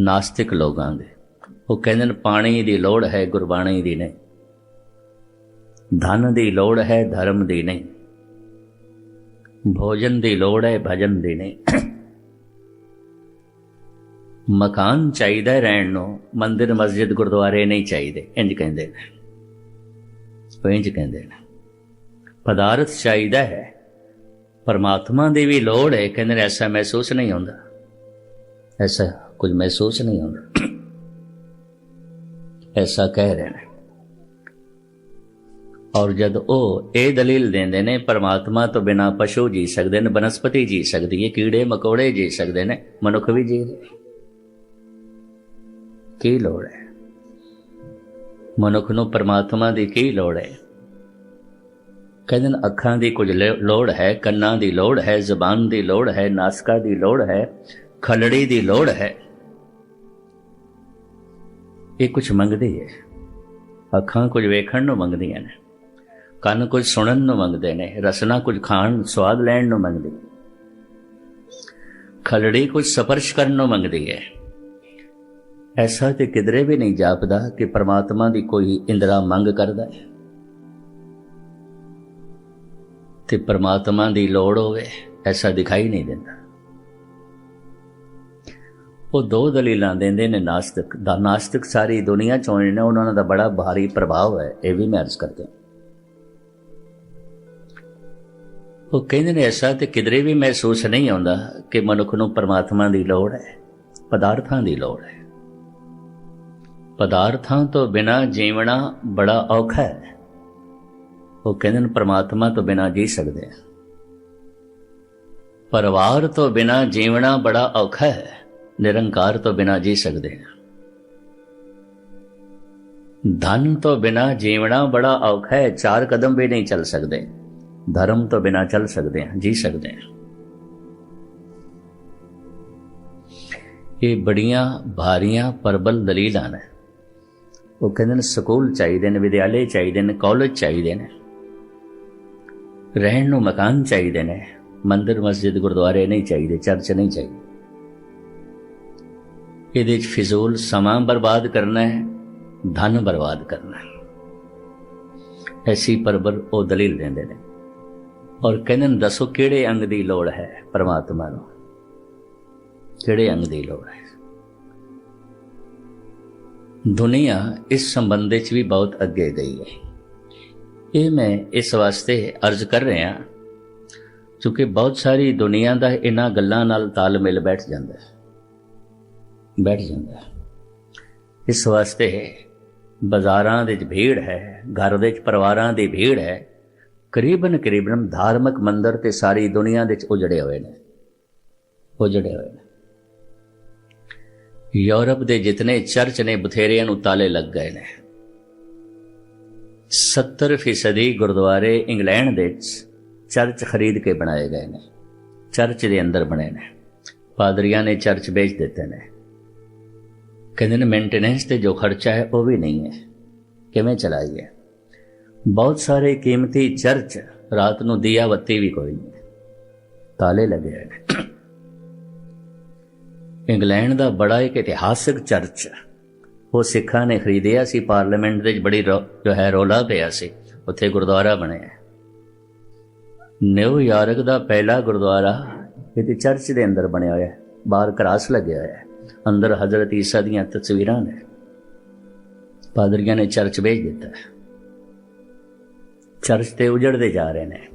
ਨਾਸਤਿਕ ਲੋਕਾਂ ਦੇ। ਉਹ ਕਹਿੰਦੇ ਨੇ, ਪਾਣੀ ਦੀ ਲੋੜ ਹੈ, ਗੁਰਬਾਣੀ ਦੀ ਨਹੀਂ। ਧਨ ਦੀ ਲੋੜ ਹੈ, ਧਰਮ ਦੀ ਨਹੀਂ। ਭੋਜਨ ਦੀ ਲੋੜ ਹੈ, ਭਜਨ ਦੀ ਨਹੀਂ। ਮਕਾਨ ਚਾਹੀਦਾ ਰਹਿਣ ਨੂੰ, ਮੰਦਿਰ, ਮਸਜਿਦ, ਗੁਰਦੁਆਰੇ ਨਹੀਂ ਚਾਹੀਦੇ ਇੰਜ ਕਹਿੰਦੇ ਨੇ। ਉਹ ਇੰਜ ਕਹਿੰਦੇ ਨੇ। ਪਦਾਰਥ ਚਾਹੀਦਾ ਹੈ, ਪਰਮਾਤਮਾ ਦੀ ਵੀ ਲੋੜ ਹੈ, ਕਹਿੰਦੇ ਨੇ, ਐਸਾ ਮਹਿਸੂਸ ਨਹੀਂ ਹੁੰਦਾ। ਐਸਾ ਕੁਝ ਮਹਿਸੂਸ ਨਹੀਂ ਹੁੰਦਾ। ਐਸਾ ਕਹਿ ਰਹੇ ਨੇ। ਔਰ ਜਦ ਉਹ ਇਹ ਦਲੀਲ ਦਿੰਦੇ ਨੇ, ਪਰਮਾਤਮਾ ਤੋਂ ਬਿਨਾ ਪਸ਼ੂ ਜੀ ਸਕਦੇ ਨੇ, ਬਨਸਪਤੀ ਜੀ ਸਕਦੀ ਹੈ, ਕੀੜੇ ਮਕੌੜੇ ਜੀ ਸਕਦੇ ਨੇ, ਮਨੁੱਖ ਵੀ ਜੀ ਕੀ ਲੋੜ ਹੈ? ਮਨੁੱਖ ਨੂੰ ਪਰਮਾਤਮਾ ਦੀ ਕੀ ਲੋੜ ਹੈ? ਕਹਿੰਦੇ ਨੇ, ਅੱਖਾਂ ਦੀ ਕੁਝ ਲੋੜ ਹੈ, ਕੰਨਾਂ ਦੀ ਲੋੜ ਹੈ, ਜ਼ੁਬਾਨ ਦੀ ਲੋੜ ਹੈ, ਨਾਸਕਾ ਦੀ ਲੋੜ ਹੈ, ਖਲੜੀ ਦੀ ਲੋੜ ਹੈ। ਇਹ ਕੁਝ ਮੰਗਦੀ ਹੈ ਅੱਖਾਂ ਕੁਝ ਵੇਖਣ ਨੂੰ ਮੰਗਦੀਆਂ ਨੇ। ਕੰਨ ਕੁਝ ਸੁਣਨ ਨੂੰ ਮੰਗਦੇ ਨੇ। ਰਸਨਾ ਕੁਝ ਖਾਣ, ਸਵਾਦ ਲੈਣ ਨੂੰ ਮੰਗਦੀ ਖਲੜੀ ਕੁਝ ਸਪਰਸ਼ ਕਰਨ ਨੂੰ ਮੰਗਦੀ ਹੈ ਐਸਾ ਤੇ ਕਿਧਰੇ ਵੀ ਨਹੀਂ ਜਾਪਦਾ ਕਿ ਪ੍ਰਮਾਤਮਾ ਦੀ ਕੋਈ ਇੰਦਰਾ ਮੰਗ ਕਰਦਾ ਹੈ ਤੇ ਪ੍ਰਮਾਤਮਾ ਦੀ ਲੋੜ ਹੋਵੇ, ਐਸਾ ਦਿਖਾਈ ਨਹੀਂ ਦਿੰਦਾ। ਉਹ ਦੋ ਦਲੀਲਾਂ ਦਿੰਦੇ ਨੇ ਨਾਸਤਿਕ, ਦਾ ਨਾਸਤਿਕ ਸਾਰੀ ਦੁਨੀਆ ਚੋਂ ਨੇ ਉਹਨਾਂ ਦਾ ਬੜਾ ਭਾਰੀ ਪ੍ਰਭਾਵ ਹੈ, ਇਹ ਵੀ ਮੈਂ ਅਰਜ਼ ਕਰਦਾ। ਉਹ ਕਹਿੰਦੇ ਨੇ, ਐਸਾ ਤੇ ਕਿਧਰੇ ਵੀ ਮਹਿਸੂਸ ਨਹੀਂ ਆਉਂਦਾ ਕਿ ਮਨੁੱਖ ਨੂੰ ਪਰਮਾਤਮਾ ਦੀ ਲੋੜ ਹੈ, ਪਦਾਰਥਾਂ ਦੀ ਲੋੜ ਹੈ। ਪਦਾਰਥਾਂ ਤੋਂ ਬਿਨਾ ਜੀਵਣਾ ਬੜਾ ਔਖਾ ਹੈ। ਉਹ ਕਹਿੰਦੇ ਨੇ, ਪਰਮਾਤਮਾ ਤੋਂ ਬਿਨਾ ਜੀ ਸਕਦੇ ਆ ਪਰਿਵਾਰ ਤੋਂ ਬਿਨਾ ਜੀਵਣਾ ਬੜਾ ਔਖਾ ਹੈ। ਨਿਰੰਕਾਰ ਤੋਂ ਬਿਨਾ ਜੀ ਸਕਦੇ ਆ ਧਨ ਤੋਂ ਬਿਨਾ ਜੀਵਣਾ ਬੜਾ ਔਖਾ ਹੈ, ਚਾਰ ਕਦਮ ਵੀ ਨਹੀਂ ਚੱਲ ਸਕਦੇ। ਧਰਮ ਤੋਂ ਬਿਨਾ ਚੱਲ ਸਕਦੇ ਹਾਂ, ਜੀ ਸਕਦੇ ਹਾਂ। ਇਹ ਬੜੀਆਂ ਭਾਰੀਆਂ ਪਰਬਲ ਦਲੀਲਾਂ ਨੇ। ਉਹ ਕਹਿੰਦੇ ਨੇ ਸਕੂਲ ਚਾਹੀਦੇ ਨੇ, ਵਿਦਿਆਲੇ ਚਾਹੀਦੇ ਨੇ, ਕਾਲਜ ਚਾਹੀਦੇ ਨੇ। ਰਹਿਣ ਨੂੰ ਮਕਾਨ ਚਾਹੀਦੇ ਨੇ, ਮੰਦਿਰ, ਮਸਜਿਦ, ਗੁਰਦੁਆਰੇ ਨਹੀਂ ਚਾਹੀਦੇ, ਚਰਚ ਨਹੀਂ ਚਾਹੀਦੇ। ਇਹਦੇ 'ਚ ਫਿਜ਼ੂਲ ਸਮਾਂ ਬਰਬਾਦ ਕਰਨਾ ਹੈ, ਧਨ ਬਰਬਾਦ ਕਰਨਾ ਹੈ। ਐਸੀ ਪਰਬਲ ਉਹ ਦਲੀਲ ਦਿੰਦੇ ਨੇ। ਔਰ ਕਹਿੰਦੇ ਨੇ, ਦੱਸੋ ਕਿਹੜੇ ਅੰਗ ਦੀ ਲੋੜ ਹੈ ਪਰਮਾਤਮਾ ਨੂੰ? ਕਿਹੜੇ ਅੰਗ ਦੀ ਲੋੜ ਹੈ? ਦੁਨੀਆ ਇਸ ਸੰਬੰਧ ਵਿੱਚ ਵੀ ਬਹੁਤ ਅੱਗੇ ਗਈ ਹੈ। ਇਹ ਮੈਂ ਇਸ ਵਾਸਤੇ ਅਰਜ਼ ਕਰ ਰਿਹਾ ਕਿਉਂਕਿ ਬਹੁਤ ਸਾਰੀ ਦੁਨੀਆ ਦਾ ਇਹਨਾਂ ਗੱਲਾਂ ਨਾਲ ਤਾਲਮੇਲ ਬੈਠ ਜਾਂਦਾ ਹੈ। ਬੈਠ ਜਾਂਦਾ ਇਸ ਵਾਸਤੇ ਬਾਜ਼ਾਰਾਂ ਦੇ ਵਿੱਚ ਭੀੜ ਹੈ, ਘਰ ਦੇ ਵਿੱਚ ਪਰਿਵਾਰਾਂ ਦੀ ਭੀੜ ਹੈ। ਕਰੀਬਨ ਕਰੀਬਨ ਧਾਰਮਿਕ ਮੰਦਰ ਤੇ ਸਾਰੀ ਦੁਨੀਆ ਦੇ ਵਿੱਚ ਉਜੜੇ ਹੋਏ ਨੇ। ਉਜੜੇ ਹੋਏ ਨੇ। ਯੂਰਪ ਦੇ ਜਿਤਨੇ ਚਰਚ ਨੇ, ਬਥੇਰਿਆਂ ਨੂੰ ਤਾਲੇ ਲੱਗ ਗਏ ਨੇ। 70% ਗੁਰਦੁਆਰੇ ਇੰਗਲੈਂਡ ਦੇ ਵਿੱਚ ਚਰਚ ਖਰੀਦ ਕੇ ਬਣਾਏ ਗਏ ਨੇ। ਚਰਚ ਦੇ ਅੰਦਰ ਬਣੇ ਨੇ। ਪਾਦਰੀਆਂ ਨੇ ਚਰਚ ਵੇਚ ਦਿੱਤੇ ਨੇ। ਕਹਿੰਦੇ ਨੇ ਮੇਨਟੇਨੈਂਸ ਤੇ ਜੋ ਖਰਚਾ ਹੈ, ਉਹ ਵੀ ਨਹੀਂ ਹੈ। ਕਿਵੇਂ ਚਲਾਈਏ? ਬਹੁਤ ਸਾਰੇ ਕੀਮਤੀ ਚਰਚ ਰਾਤ ਨੂੰ ਦੀਆ ਬੱਤੀ ਵੀ ਕੋਈ ਨਹੀਂ। ਤਾਲੇ ਲੱਗੇ ਨੇ। ਇੰਗਲੈਂਡ ਦਾ ਬੜਾ ਇੱਕ ਇਤਿਹਾਸਿਕ ਚਰਚ। ਉਹ ਸਿੱਖਾਂ ਨੇ ਖਰੀਦਿਆ ਸੀ, ਪਾਰਲੀਮੈਂਟ ਦੇ ਵਿੱਚ ਬੜੀ ਜੋ ਹੈ, ਰੋਲਾ ਪਿਆ ਸੀ। ਉੱਥੇ ਗੁਰਦੁਆਰਾ ਬਣਿਆ। ਨਿਊਯਾਰਕ ਦਾ ਪਹਿਲਾ ਗੁਰਦੁਆਰਾ ਇਹਦੇ ਚਰਚ ਦੇ ਅੰਦਰ ਬਣਿਆ ਹੋਇਆ ਬਾਹਰ ਕਰਾਸ ਲੱਗਿਆ ਹੋਇਆ ਅੰਦਰ ਹਜ਼ਰਤ ਈਸਾ ਦੀਆਂ ਤਸਵੀਰਾਂ ਨੇ। ਪਾਦਰੀਆਂ ਨੇ ਚਰਚ ਵੇਚ ਦਿੱਤਾ ਚਰਚ ਤੇ ਉਜੜਦੇ ਜਾ ਰਹੇ ਨੇ।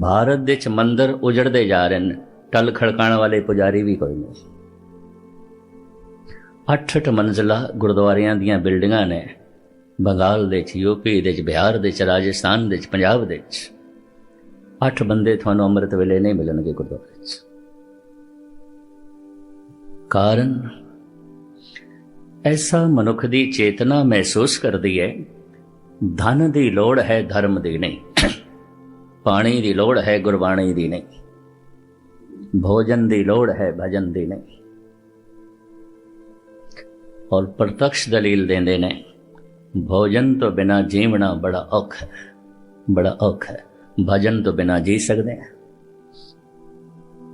ਭਾਰਤ ਦੇ ਚ ਮੰਦਰ ਉਜੜਦੇ ਜਾ ਰਹੇ ਨੇ। ਟਲ ਖੜਕਾਣ ਵਾਲੇ ਪੁਜਾਰੀ ਵੀ ਕੋਈ ਨਹੀਂ। ਅੱਠ ਅੱਠ ਮੰਜ਼ਲਾ ਗੁਰਦੁਆਰਿਆਂ ਦੀਆਂ ਬਿਲਡਿੰਗਾਂ ਨੇ। ਬੰਗਾਲ ਦੇ ਚ ਯੂਪੀ ਦੇ ਚ, ਬਿਹਾਰ ਦੇ ਚ, ਰਾਜਸਥਾਨ ਦੇ ਚ, ਪੰਜਾਬ ਦੇ ਚ। ਅੱਠ ਬੰਦੇ ਤੁਹਾਨੂੰ ਅੰਮ੍ਰਿਤ ਵੇਲੇ ਨਹੀਂ ਮਿਲਣਗੇ ਗੁਰਦੁਆਰੇ ਚ। ਕਾਰਨ? ਐਸਾ ਮਨੁੱਖ ਦੀ ਚੇਤਨਾ ਮਹਿਸੂਸ ਕਰਦੀ ਹੈ, ਧਨ ਦੀ ਲੋੜ ਹੈ, ਧਰਮ ਦੀ ਨਹੀਂ। ਪਾਣੀ ਦੀ ਲੋੜ ਹੈ, ਗੁਰਬਾਣੀ ਦੀ ਨਹੀਂ। ਭੋਜਨ ਦੀ ਲੋੜ ਹੈ, ਭਜਨ ਦੀ ਨਹੀਂ। ਔਰ ਪ੍ਰਤੱਖ ਦਲੀਲ ਦਿੰਦੇ ਨੇ, ਭੋਜਨ ਤੋਂ ਬਿਨਾ ਜੀਵਣਾ ਬੜਾ ਔਖ ਹੈ, ਬੜਾ ਔਖਾ ਹੈ। ਭਜਨ ਤੋਂ ਬਿਨਾ ਜੀ ਸਕਦੇ ਆ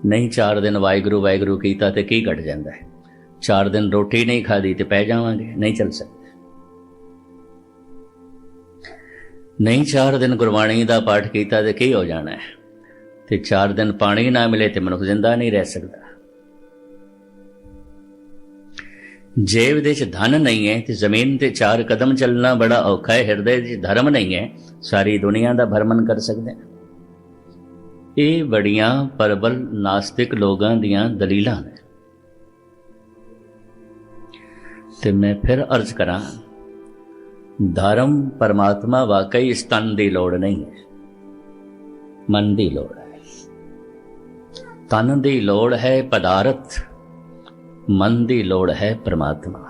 ਨਹੀਂ, ਚਾਰ ਦਿਨ ਵਾਹਿਗੁਰੂ ਵਾਹਿਗੁਰੂ ਕੀਤਾ ਤੇ ਕੀ ਘਟ ਜਾਂਦਾ ਹੈ? ਚਾਰ ਦਿਨ ਰੋਟੀ ਨਹੀਂ ਖਾਦੀ ਤੇ ਪੈ ਜਾਵਾਂਗੇ? ਨਹੀਂ ਚੱਲ ਸਕਦੇ। ਨਹੀਂ, ਚਾਰ ਦਿਨ ਗੁਰਬਾਣੀ ਦਾ ਪਾਠ ਕੀਤਾ ਤੇ ਕੀ ਹੋ ਜਾਣਾ ਹੈ? ਤੇ ਚਾਰ ਦਿਨ ਪਾਣੀ ਨਾ ਮਿਲੇ ਤੇ ਮਨੁੱਖ ਜ਼ਿੰਦਾ ਨਹੀਂ ਰਹਿ ਸਕਦਾ। ਜੇਬ ਦੇ ਚ ਧਨ ਨਹੀਂ ਹੈ ਤੇ ਜ਼ਮੀਨ ਤੇ ਚਾਰ ਕਦਮ ਚੱਲਣਾ ਬੜਾ ਔਖਾ ਹੈ, ਹਿਰਦੇ ਵਿੱਚ ਧਰਮ ਨਹੀਂ ਹੈ, ਸਾਰੀ ਦੁਨੀਆ ਦਾ ਭਰਮਨ ਕਰ ਸਕਦੇ ਹਾਂ। ਇਹ ਬੜੀਆਂ ਪਰਬਲ ਨਾਸਤਿਕ ਲੋਕਾਂ ਦੀਆਂ ਦਲੀਲਾਂ ਨੇ। ਤੇ ਮੈਂ ਫਿਰ ਅਰਜ਼ ਕਰਾਂ, ਧਰਮ ਪਰਮਾਤਮਾ ਵਾਕਈ ਇਸ ਤਨ ਦੀ ਲੋੜ ਨਹੀਂ ਹੈ, ਮਨ ਦੀ ਲੋੜ ਹੈ। ਤਨ ਦੀ ਲੋੜ ਹੈ ਪਦਾਰਥ, ਮਨ ਦੀ ਲੋੜ ਹੈ ਪਰਮਾਤਮਾ।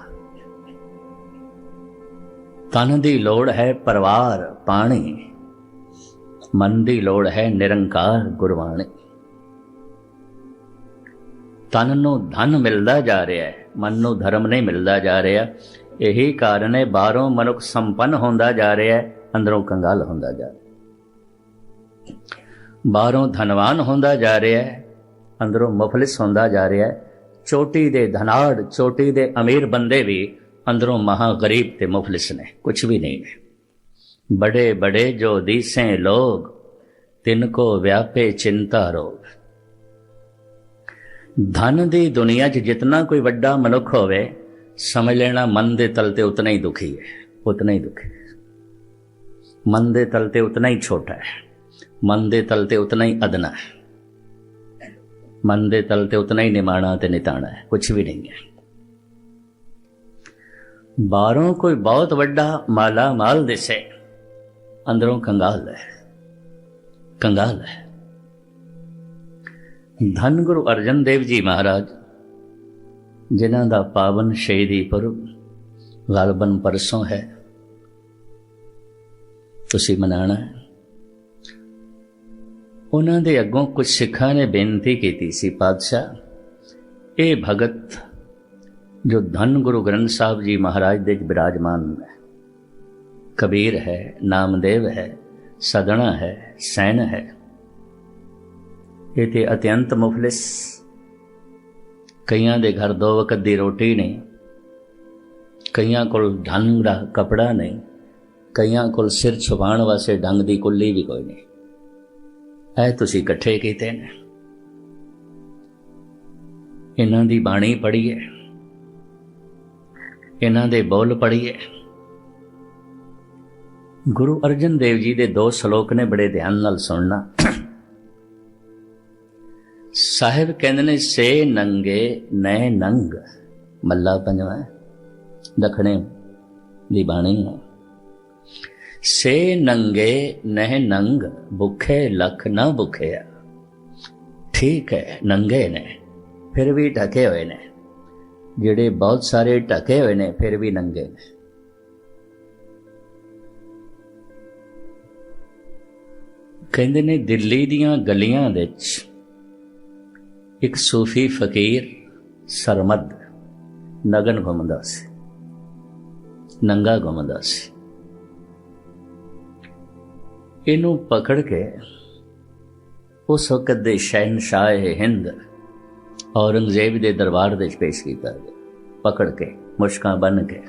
ਤਨ ਦੀ ਲੋੜ ਹੈ ਪਰਿਵਾਰ, ਪਾਣੀ ਮਨ ਦੀ ਲੋੜ ਹੈ ਨਿਰੰਕਾਰ ਗੁਰਬਾਣੀ। ਤਨ ਨੂੰ ਧਨ ਮਿਲਦਾ ਜਾ ਰਿਹਾ ਹੈ, ਮਨ ਨੂੰ ਧਰਮ ਨਹੀਂ ਮਿਲਦਾ ਜਾ ਰਿਹਾ। ਇਹੀ ਕਾਰਨ ਹੈ, ਬਾਹਰੋਂ ਮਨੁੱਖ ਸੰਪੰਨ ਹੁੰਦਾ ਜਾ ਰਿਹਾ ਹੈ, ਅੰਦਰੋਂ ਕੰਗਾਲ ਹੁੰਦਾ ਜਾ ਰਿਹਾ ਬਾਹਰੋਂ ਧਨਵਾਨ ਹੁੰਦਾ ਜਾ ਰਿਹਾ ਹੈ, ਅੰਦਰੋਂ ਮੁਫਲਿਸ ਹੁੰਦਾ ਜਾ ਰਿਹਾ ਹੈ। ਚੋਟੀ ਦੇ ਧਨਾੜ, ਚੋਟੀ ਦੇ ਅਮੀਰ ਬੰਦੇ ਵੀ ਅੰਦਰੋਂ ਮਹਾ ਗਰੀਬ ਤੇ ਮੁਫਲਿਸ ਨੇ ਕੁਝ ਵੀ ਨਹੀਂ ਨੇ ਬੜੇ ਬੜੇ ਜੋ ਦੀਸੇ ਲੋਗ, ਤਿਨ ਕੋ ਵਿਆਪੇ ਚਿੰਤਾ ਰੋਗ। ਧਨ ਦੀ ਦੁਨੀਆ 'ਚ ਜਿੰਨਾ ਕੋਈ ਵੱਡਾ ਮਨੁੱਖ ਹੋਵੇ, ਸਮਝ ਲੈਣਾ ਮਨ ਦੇ ਤਲ ਤੇ ਉਤਨਾ ਹੀ ਦੁਖੀ ਹੈ, ਉਤਨਾ ਹੀ ਦੁਖੀ ਮਨ ਦੇ ਤਲ ਤੇ ਉਤਨਾ ਹੀ ਛੋਟਾ ਹੈ, ਮਨ ਦੇ ਤਲ ਤੇ ਉਤਨਾ ਹੀ ਅਦਨਾ ਹੈ। ਮਨ ਦੇ ਤਲ ਤੇ ਉਤਨਾ ਹੀ ਨਿਮਾਣਾ ਤੇ ਨਿਤਾਣਾ ਹੈ ਕੁਝ ਵੀ ਨਹੀਂ ਹੈ। ਬਾਹਰੋਂ ਕੋਈ ਬਹੁਤ ਵੱਡਾ ਮਾਲਾ ਮਾਲ ਦਿਸੇ। ਅੰਦਰੋਂ ਕੰਗਾਲ ਹੈ। ਕੰਗਾਲ ਹੈ। ਧੰਨ ਗੁਰੂ ਅਰਜਨ ਦੇਵ ਜੀ ਮਹਾਰਾਜ, ਜਿਨ੍ਹਾਂ ਦਾ ਪਾਵਨ ਸ਼ਹੀਦੀ ਪੁਰਬ ਗਲਬਨ ਪਰਸੋਂ ਹੈ। ਤੁਸੀਂ ਮਨਾਣਾ ਹੈ। ਉਹਨਾਂ ਦੇ ਅੱਗੋਂ ਕੁਝ ਸਿੱਖਾਂ ਨੇ ਬੇਨਤੀ ਕੀਤੀ ਸੀ, ਪਾਤਸ਼ਾਹ, ਇਹ ਭਗਤ ਜੋ ਧੰਨ ਗੁਰੂ ਗ੍ਰੰਥ ਸਾਹਿਬ ਜੀ ਮਹਾਰਾਜ ਦੇ ਵਿਰਾਜਮਾਨ ਹੈ ਕਬੀਰ ਹੈ, ਨਾਮਦੇਵ ਹੈ ਸਦਣਾ ਹੈ, ਸੈਨ ਹੈ। ਇਹ ਤੇ ਅਤਿਅੰਤ ਮੁਫਲਿਸ। ਕਈਆਂ ਦੇ ਘਰ ਦੋ ਵਕਤ ਦੀ ਰੋਟੀ ਨਹੀਂ। ਕਈਆਂ ਕੋਲ ਢੰਗ ਦਾ ਕਪੜਾ ਨਹੀਂ। ਕਈਆਂ ਕੋਲ ਸਿਰ ਛੁਪਾਉਣ ਵਾਸਤੇ ਢੰਗ ਦੀ ਕੁੱਲੀ ਵੀ ਕੋਈ ਨਹੀਂ। ਐ ਤੁਸੀਂ ਇਕੱਠੇ ਕੀਤੇ ਨੇ। ਇਹਨਾਂ ਦੀ ਬਾਣੀ ਪੜ੍ਹੀਏ। ਇਹਨਾਂ ਦੇ ਬੋਲ ਪੜ੍ਹੀਏ। ਗੁਰੂ ਅਰਜਨ ਦੇਵ ਜੀ ਦੇ ਦੋ ਸ਼ਲੋਕ ਨੇ ਬੜੇ ਧਿਆਨ ਨਾਲ ਸੁਣਨਾ। ਸਾਹਿਬ ਕਹਿੰਦੇ ਨੇ, ਸੇ ਨੰਗੇ ਨੈ ਨੰਗ। ਮੱਲਾ ਪੰਜਵਾ ਦਖਣੇ ਦੀ ਬਾਣੀ ਹੈ। ਸੇ ਨੰਗੇ ਨਹਿ ਨੰਗ, ਭੁਖੇ ਲਖ ਨਾ ਭੁਖਿਆ। ਠੀਕ ਹੈ, ਨੰਗੇ ਨੇ, ਫਿਰ ਵੀ ਢਕੇ ਹੋਏ ਨੇ। ਜਿਹੜੇ ਬਹੁਤ ਸਾਰੇ ਢਕੇ ਹੋਏ ਨੇ, ਫਿਰ ਵੀ ਨੰਗੇ ਨੇ। ਕਹਿੰਦੇ ਨੇ ਦਿੱਲੀ ਦੀਆਂ ਗਲੀਆਂ ਵਿੱਚ ਇੱਕ ਸੂਫੀ ਫਕੀਰ ਸਰਮਦ ਨਗਨ ਘੁੰਮਦਾ ਸੀ, ਨੰਗਾ ਘੁੰਮਦਾ ਸੀ। ਇਹਨੂੰ ਪਕੜ ਕੇ ਉਸ ਵਕਤ ਦੇ ਸ਼ਹਿਨशाह ਹਿੰਦ ਔਰੰਗਜ਼ੇਬ ਦੇ ਦਰਬਾਰ ਦੇ ਵਿੱਚ ਪੇਸ਼ ਕੀਤਾ ਗਿਆ। ਪਕੜ ਕੇ, ਮੁਸ਼ਕਾਂ ਬਨ ਕੇ।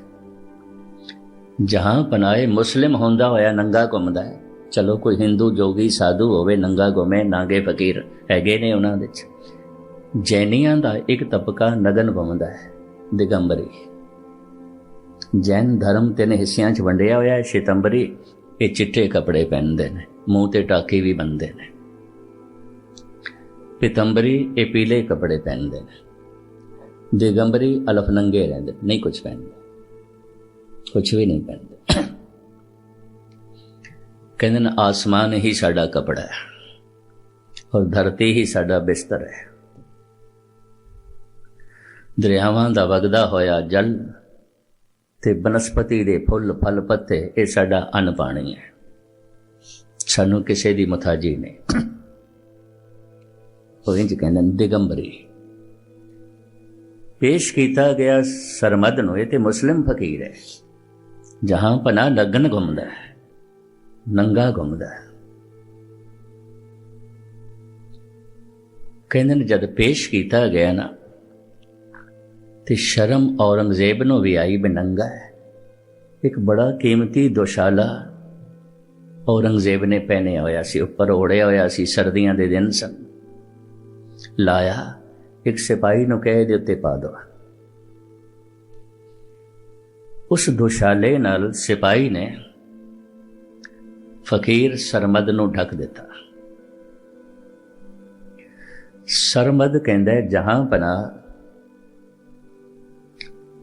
ਜਹਾਂ ਪਨਾਏ ਮੁਸਲਿਮ ਹੁੰਦਾ ਹੋਇਆ, ਨੰਗਾ ਘੁੰਮਦਾ ਹੈ। ਚਲੋ ਕੋਈ ਹਿੰਦੂ ਜੋਗੀ ਸਾਧੂ ਹੋਵੇ, ਨੰਗਾ ਘੁੰਮੇ ਨਾਗੇ ਫਕੀਰ ਹੈਗੇ ਨੇ ਉਹਨਾਂ ਦੇ ਚ। ਜੈਨੀਆਂ ਦਾ ਇੱਕ ਤਬਕਾ ਨਗਨ ਘੁੰਮਦਾ ਹੈ, ਦਿਗੰਬਰੀ। ਜੈਨ ਧਰਮ ਤਿੰਨ ਹਿੱਸਿਆਂ 'ਚ ਵੰਡਿਆ ਹੋਇਆ ਹੈ, ਸ਼ਿਤੰਬਰੀ, ਇਹ ਚਿੱਟੇ ਕੱਪੜੇ ਪਹਿਨਦੇ ਨੇ, ਮੂੰਹ ਤੇ ਟਾਕੀ ਵੀ ਬੰਨਦੇ ਨੇ। ਪਿਤੰਬਰੀ, ਇਹ ਪੀਲੇ ਕੱਪੜੇ ਪਹਿਨਦੇ ਨੇ। ਦਿਗੰਬਰੀ ਅਲਫ ਨੰਗੇ ਰਹਿੰਦੇ ਨਹੀਂ ਕੁਝ ਪਹਿਨਦੇ। ਕੁਝ ਵੀ ਨਹੀਂ ਪਹਿਨਦੇ। ਕਹਿੰਦੇ ਨੇ, ਆਸਮਾਨ ਹੀ ਸਾਡਾ ਕਪੜਾ ਹੈ ਔਰ ਧਰਤੀ ਹੀ ਸਾਡਾ ਬਿਸਤਰ ਹੈ। ਦਰਿਆਵਾਂ ਦਾ ਵਗਦਾ ਹੋਇਆ ਜਲ ਤੇ ਬਨਸਪਤੀ ਦੇ ਫੁੱਲ, ਫਲ ਪੱਤੇ, ਇਹ ਸਾਡਾ ਅੰਨ ਪਾਣੀ ਹੈ। ਸਾਨੂੰ ਕਿਸੇ ਦੀ ਮੁਤਾਜੀ ਨਹੀਂ। ਉਹ ਇੰਜ ਕਹਿੰਦੇ ਨੇ, ਦਿਗੰਬਰੀ। ਪੇਸ਼ ਕੀਤਾ ਗਿਆ ਸਰਮਦ ਨੂੰ, ਇਹ ਤੇ ਮੁਸਲਿਮ ਫਕੀਰ ਹੈ। ਜਹਾਂ ਪਨਾ ਲਗਨ ਘੁੰਮਦਾ ਹੈ। ਨੰਗਾ ਘੁੰਮਦਾ ਹੈ। ਕਹਿੰਦੇ ਨੇ ਜਦ ਪੇਸ਼ ਕੀਤਾ ਗਿਆ ਨਾ, ਤੇ ਸ਼ਰਮ ਔਰੰਗਜ਼ੇਬ ਨੂੰ ਵੀ ਆਈ ਬਨੰਗਾ ਹੈ। ਇੱਕ ਬੜਾ ਕੀਮਤੀ ਦੁਸ਼ਾਲਾ ਔਰੰਗਜ਼ੇਬ ਨੇ ਪਹਿਨਿਆ ਹੋਇਆ ਸੀ, ਉੱਪਰ ਓੜਿਆ ਹੋਇਆ ਸੀ, ਸਰਦੀਆਂ ਦੇ ਦਿਨ ਸਨ। ਲਾਇਆ, ਇੱਕ ਸਿਪਾਹੀ ਨੂੰ ਕਹੇ ਦੇ ਉੱਤੇ ਪਾ ਦੋ। ਉਸ ਦੁਸ਼ਾਲੇ ਨਾਲ ਸਿਪਾਹੀ ਨੇ ਫਕੀਰ ਸਰਮਦ ਨੂੰ ਢੱਕ ਦਿੱਤਾ। ਸਰਮਦ ਕਹਿੰਦਾ, ਜਹਾਂ ਪਨਾ,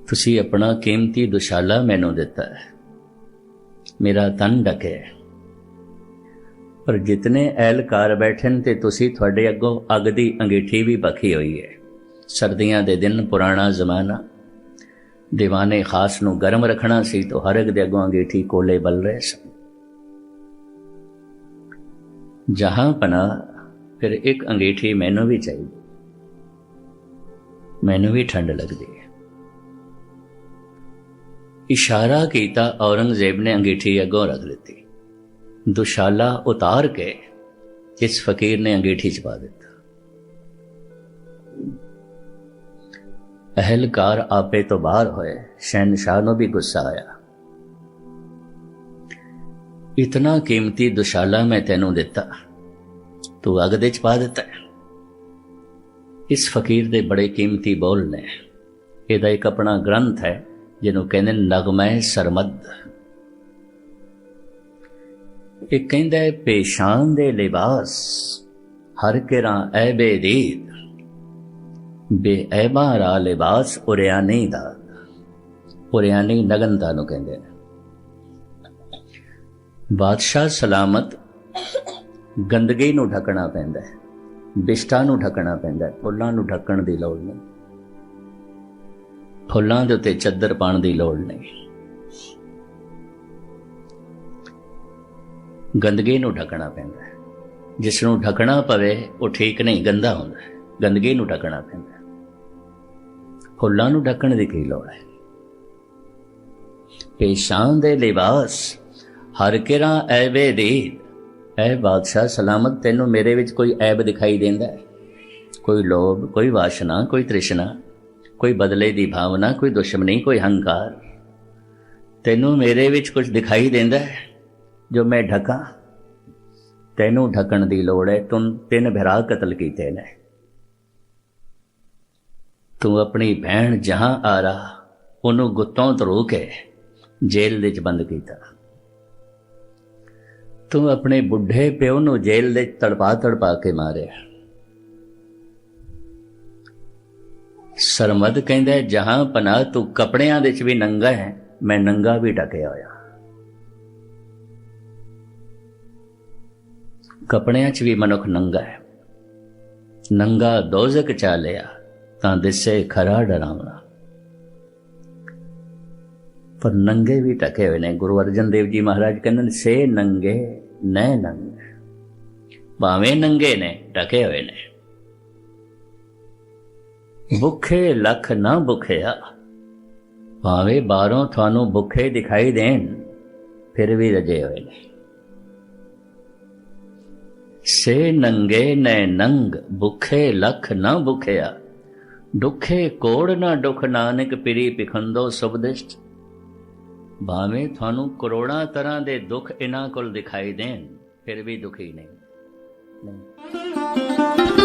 ਤੁਸੀਂ ਆਪਣਾ ਕੀਮਤੀ ਦੁਸ਼ਾਲਾ ਮੈਨੂੰ ਦਿੱਤਾ ਹੈ। ਮੇਰਾ ਤਨ ਢਕੇ ਪਰ ਜਿਤਨੇ ਐਲਕਾਰ ਬੈਠੇ ਨੇ ਤੇ ਤੁਸੀਂ ਤੁਹਾਡੇ ਅੱਗੋਂ ਅੱਗ ਦੀ ਅੰਗੀਠੀ ਵੀ ਬਖੀ ਹੋਈ ਹੈ। ਸਰਦੀਆਂ ਦੇ ਦਿਨ ਪੁਰਾਣਾ ਜ਼ਮਾਨਾ, ਦੀਵਾਨੇ ਖਾਸ ਨੂੰ ਗਰਮ ਰੱਖਣਾ ਸੀ ਤਾਂ ਹਰ ਇੱਕ ਦੇ ਅੱਗੋਂ ਅੰਗੀਠੀ ਕੋਲੇ ਬਲ ਰਹੇ ਸਨ। ਜਹਾਂ ਪਨਾ, ਫਿਰ ਇੱਕ ਅੰਗੀਠੀ ਮੈਨੂੰ ਵੀ ਚਾਹੀਦੀ। ਮੈਨੂੰ ਵੀ ਠੰਡ ਲੱਗਦੀ ਹੈ। ਇਸ਼ਾਰਾ ਕੀਤਾ ਔਰੰਗਜ਼ੇਬ ਨੇ ਅੰਗੀਠੀ ਅੱਗੋਂ ਰੱਖ ਦਿੱਤੀ। ਦੁਸ਼ਾਲਾ ਉਤਾਰ ਕੇ ਇਸ ਫਕੀਰ ਨੇ ਅੰਗੀਠੀ ਚ ਪਾ ਦਿੱਤਾ। ਅਹਲਕਾਰ ਆਪੇ ਤੋਂ ਬਾਹਰ ਹੋਏ। ਸ਼ਹਿਨशाह ਨੂੰ ਵੀ ਗੁੱਸਾ ਆਇਆ। ਇਤਨਾ ਕੀਮਤੀ ਦੁਸ਼ਾਲਾ ਮੈਂ ਤੈਨੂੰ ਦਿੱਤਾ, ਤੂੰ ਅਗ ਦੇ ਚ ਪਾ ਦਿੱਤਾ ਇਸ ਫਕੀਰ ਦੇ ਬੜੇ ਕੀਮਤੀ ਬੋਲ ਨੇ। ਇਹਦਾ ਇੱਕ ਆਪਣਾ ਗ੍ਰੰਥ ਹੈ, ਜਿਹਨੂੰ ਕਹਿੰਦੇ ਨਗਮੈ ਸਰਮਦ। ਇਹ ਕਹਿੰਦਾ ਹੈ, ਪੇਸ਼ਾਨ ਦੇ ਲਿਬਾਸ, ਹਰ ਕਿਰਾਂ ਐਬੇ ਬੇਦੀਦ। ਬੇ ਰਾ ਲਿਬਾਸ ਉਰਿਆਨੀ ਦਾ। ਉਰਿਆਨੀ ਨਗਨਤਾ ਨੂੰ ਕਹਿੰਦੇ ਨੇ। ਬਾਦਸ਼ਾਹ ਸਲਾਮਤ ਗੰਦਗੀ ਨੂੰ ਢਕਣਾ ਪੈਂਦਾ ਹੈ, ਬਿਸ਼ਟਾ ਨੂੰ ਢਕਣਾ ਪੈਂਦਾ ਹੈ, ਫੁੱਲਾਂ ਨੂੰ ਢੱਕਣ ਦੀ ਲੋੜ ਨਹੀਂ। ਫੁੱਲਾਂ ਦੇ ਉੱਤੇ ਚੱਦਰ ਪਾਣ ਦੀ ਲੋੜ ਨਹੀਂ। ਗੰਦਗੀ ਨੂੰ ਢਕਣਾ ਪੈਂਦਾ ਹੈ। ਜਿਸ ਨੂੰ ਢਕਣਾ ਪਵੇ, ਉਹ ਠੀਕ ਨਹੀਂ, ਗੰਦਾ ਹੁੰਦਾ ਹੈ। ਗੰਦਗੀ ਨੂੰ ਢਕਣਾ ਪੈਂਦਾ ਹੈ। ਫੁੱਲਾਂ ਨੂੰ ਢੱਕਣ ਦੀ ਕੀ ਲੋੜ ਹੈ? ਪੇਸ਼ਾਨ ਦੇ ਲਿਬਾਸ ਹਰ ਕਿਰਾਂ ਐਵੇ ਦੀ ਐ ਬਾਦਸ਼ਾਹ ਸਲਾਮਤ ਤੈਨੂੰ ਮੇਰੇ ਵਿੱਚ ਕੋਈ ਐਬ ਦਿਖਾਈ ਦਿੰਦਾ ਹੈ। ਕੋਈ ਲੋਭ, ਕੋਈ ਵਾਸ਼ਨਾ, ਕੋਈ ਤ੍ਰਿਸ਼ਨਾ, ਕੋਈ ਬਦਲੇ ਦੀ ਭਾਵਨਾ, ਕੋਈ ਦੁਸ਼ਮਣੀ, ਕੋਈ ਹੰਕਾਰ। ਤੈਨੂੰ ਮੇਰੇ ਵਿੱਚ ਕੁਝ ਦਿਖਾਈ ਦਿੰਦਾ ਹੈ, ਜੋ ਮੈਂ ਢਕਾਂ। ਤੈਨੂੰ ਢਕਣ ਦੀ ਲੋੜ ਹੈ, ਤੂੰ ਤਿੰਨ ਭਰਾ ਕਤਲ ਕੀਤੇ ਨੇ। ਤੂੰ ਆਪਣੀ ਭੈਣ ਜਹਾਂ ਆਰਾ ਉਹਨੂੰ ਗੁੱਤੋਂ ਧਰੂ ਕੇ ਜੇਲ੍ਹ ਵਿੱਚ ਬੰਦ ਕੀਤਾ। ਤੂੰ ਆਪਣੇ ਬੁੱਢੇ ਪਿਓ ਨੂੰ ਜੇਲ੍ਹ ਦੇ ਤੜਪਾ ਤੜਪਾ ਕੇ ਮਾਰਿਆ। ਸਰਮਦ ਕਹਿੰਦਾ, ਜਹਾਂ ਪਨਾਹ ਤੂੰ ਕਪੜਿਆਂ ਦੇ ਵਿੱਚ ਵੀ ਨੰਗਾ ਹੈ, ਮੈਂ ਨੰਗਾ ਵੀ ਢਕਿਆ ਹੋਇਆ। ਕਪੜਿਆਂ 'ਚ ਵੀ ਮਨੁੱਖ ਨੰਗਾ ਹੈ। ਨੰਗਾ ਦੋਜ਼ਕ ਚਾਲਿਆ ਤਾਂ ਦਿਸੇ ਖਰਾ ਡਰਾਵਣਾ। ਪਰ ਨੰਗੇ ਵੀ ਟਕੇ ਹੋਏ ਨੇ। ਗੁਰੂ ਅਰਜਨ ਦੇਵ ਜੀ ਮਹਾਰਾਜ ਕਹਿੰਦੇ ਨੇ, ਸੇ ਨੰਗੇ ਨੈ ਨੰਗੇ। ਭਾਵੇਂ ਨੰਗੇ ਨੇ ਟਕੇ ਹੋਏ ਨੇ। ਭੁੱਖੇ ਲੱਖ ਨਾ ਭੁੱਖਿਆ। ਭਾਵੇਂ ਬਾਹਰੋਂ ਤੁਹਾਨੂੰ ਭੁੱਖੇ ਦਿਖਾਈ ਦੇਣ, ਫਿਰ ਵੀ ਰਜੇ ਹੋਏ ਨੇ। ਸੇ ਨੰਗੇ ਨੈ ਨੰਗ, ਭੁੱਖੇ ਲੱਖ ਨਾ ਭੁੱਖਿਆ। ਦੁਖੇ ਕੋੜ ਨਾ ਦੁਖ ਨਾਨਕ ਪਿਰੀ ਪਿਖੰਦੋ ਸੁਬਦਿਸ਼ਟ ਭਾਵੇਂ ਤੁਹਾਨੂੰ ਕਰੋੜਾਂ ਤਰ੍ਹਾਂ ਦੇ ਦੁੱਖ ਇਹਨਾਂ ਕੋਲ ਦਿਖਾਈ ਦੇਣ, ਫਿਰ ਵੀ ਦੁਖੀ ਨਹੀਂ। ਨਹੀਂ